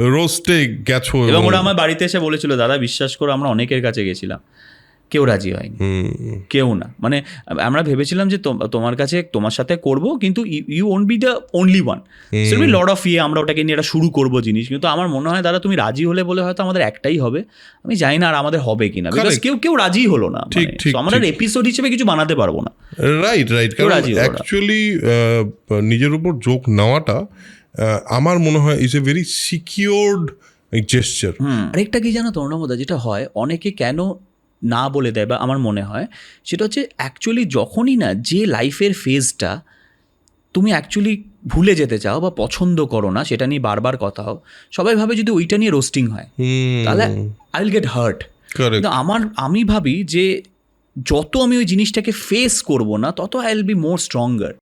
রোস্টে গেছো এবং ওরা আমার বাড়িতে এসে বলেছিল দাদা বিশ্বাস করো আমরা অনেকের কাছে গেছিলাম। কেউ রাজি হয়নি। কেউ না। মানে আমরা ভেবেছিলাম যে তোমার কাছে তোমার সাথে করব কিন্তু you won't be the only one lord of ইয়ে আমরা ওটাকে নিয়ে এটা শুরু করব জিনিস। কিন্তু আমার মনে হয় দাদা তুমি রাজি হলে বলে হয়তো আমাদের একটাই হবে। আমি জানি না আর আমাদের হবে কিনা। বিকজ কেউ কেউ রাজি হলো না। ঠিক, মানে, আমরা এপিসোড হিসেবে কিছু বানাতে পারব না। রাইট রাইট কারণ রাজি। অ্যাকচুয়ালি নিজের উপর যোগ নেওয়াটা আমার মনে হয় is a very secured gesture আরেকটা কি জানো তরুণমদা যেটা হয় অনেকে কেন না বলে দেয় বা আমার মনে হয় সেটা হচ্ছে অ্যাকচুয়ালি যখনই না যে লাইফের ফেজটা তুমি অ্যাকচুয়ালি ভুলে যেতে চাও বা পছন্দ করো না সেটা নিয়ে বারবার কথা হোক সবাই ভাবে যদি ওইটা নিয়ে রোস্টিং হয় তাহলে আই উইল গেট হার্ট আমার আমি ভাবি যে যত আমি ওই জিনিসটাকে ফেস করব না তত I will be more stronger